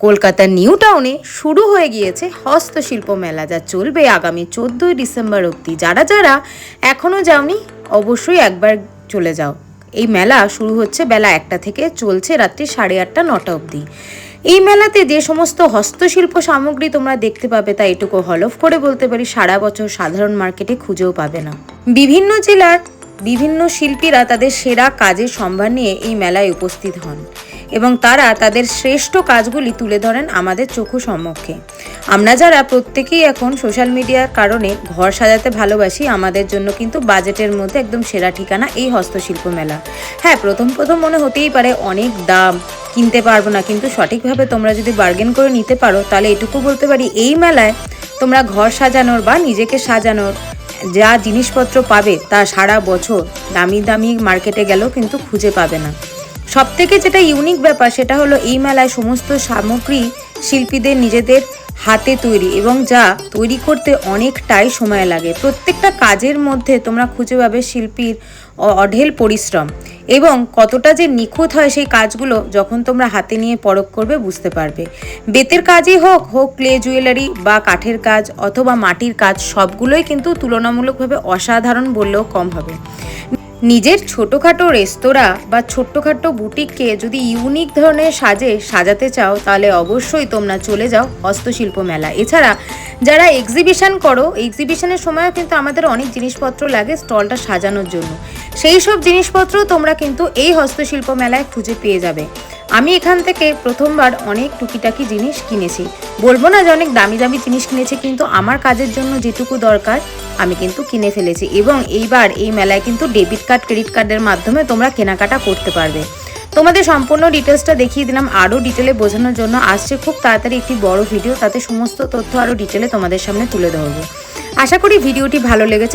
কলকাতার নিউ টাউনে শুরু হয়ে গিয়েছে হস্তশিল্প মেলা যা চলবে আগামী চোদ্দোই ডিসেম্বর অবধি। যারা যারা এখনও যাওনি, অবশ্যই একবার চলে যাও। এই মেলা শুরু হচ্ছে বেলা একটা থেকে চলছে রাত্রি সাড়ে আটটা, নটা অবধি। এই মেলাতে যে সমস্ত হস্তশিল্প সামগ্রী তোমরা দেখতে পাবে তা এটুকু হলফ করে বলতে পারি, সারা বছর সাধারণ মার্কেটে খুঁজেও পাবে না। বিভিন্ন জেলার বিভিন্ন শিল্পীরা তাদের সেরা কাজের সম্ভার নিয়ে এই মেলায় উপস্থিত হন। এবং তারা তাদের শ্রেষ্ঠ কাজগুলি তুলে ধরেন আমাদের চোখু সম্মুখে। আমরা যারা প্রত্যেকেই এখন সোশ্যাল মিডিয়ার কারণে ঘর সাজাতে ভালোবাসি, আমাদের জন্য কিন্তু বাজেটের মধ্যে একদম সেরা ঠিকানা এই হস্তশিল্প মেলা। হ্যাঁ প্রথম প্রথম মনে হতেই পারে অনেক দাম, কিনতে পারব না, কিন্তু সঠিকভাবে তোমরা যদি বার্গেন করে নিতে পারো, তাহলে এটুকু বলতে পারি এই মেলায় তোমরা ঘর সাজানোর বা নিজেকে সাজানোর যা জিনিসপত্র পাবে তা সারা বছর দামি দামি মার্কেটে গেলেও কিন্তু খুঁজে পাবে না। সব থেকে যেটা ইউনিক ব্যাপার সেটা হলো এই মেলায় সমস্ত সামগ্রী শিল্পীদের নিজেদের হাতে তৈরি এবং যা তৈরি করতে অনেকটাই সময় লাগে। প্রত্যেকটা কাজের মধ্যে তোমরা খুঁজে পাবে শিল্পীর অঢেল পরিশ্রম এবং কতটা যে নিখুঁত হয় সেই কাজগুলো যখন তোমরা হাতে নিয়ে পরখ করবে বুঝতে পারবে। বেতের কাজই হোক হোক ক্লে, জুয়েলারি বা কাঠের কাজ অথবা মাটির কাজ সবগুলোই কিন্তু তুলনামূলকভাবে অসাধারণ বললেও কম হবে। নিজের ছোটোখাটো রেস্তোরাঁ বা ছোট্টখাটো বুটিককে যদি ইউনিক ধরনের সাজে সাজাতে চাও, তাহলে অবশ্যই তোমরা চলে যাও হস্তশিল্প মেলা এছাড়া যারা এক্সিবিশন করো এক্সিবিশনের সময়ও কিন্তু আমাদের অনেক জিনিসপত্র লাগে স্টলটা সাজানোর জন্য। সেই সব জিনিসপত্র তোমরা কিন্তু এই হস্তশিল্প মেলায় খুঁজে পেয়ে যাবে। আমি এখান থেকে প্রথমবার অনেক টুকিটাকি জিনিস কিনেছি। বলব না যে অনেক দামি দামি জিনিস কিনেছি, কিন্তু আমার কাজের জন্য যেটুকু দরকার, আমি কিন্তু কিনে ফেলেছি। এবং এইবার এই মেলায় কিন্তু ডেবিট কার্ড ক্রেডিট কার্ডের মাধ্যমে তোমরা কেনাকাটা করতে পারবে। তোমাদের সম্পূর্ণ ডিটেলসটা দেখিয়ে দিলাম। আরও ডিটেলে বোঝানোর জন্য আসছে খুব তাড়াতাড়ি একটি বড় ভিডিও তাতে সমস্ত তথ্য আরও ডিটেলে তোমাদের সামনে তুলে ধরবো। আশা করি ভিডিওটি ভালো লেগেছে।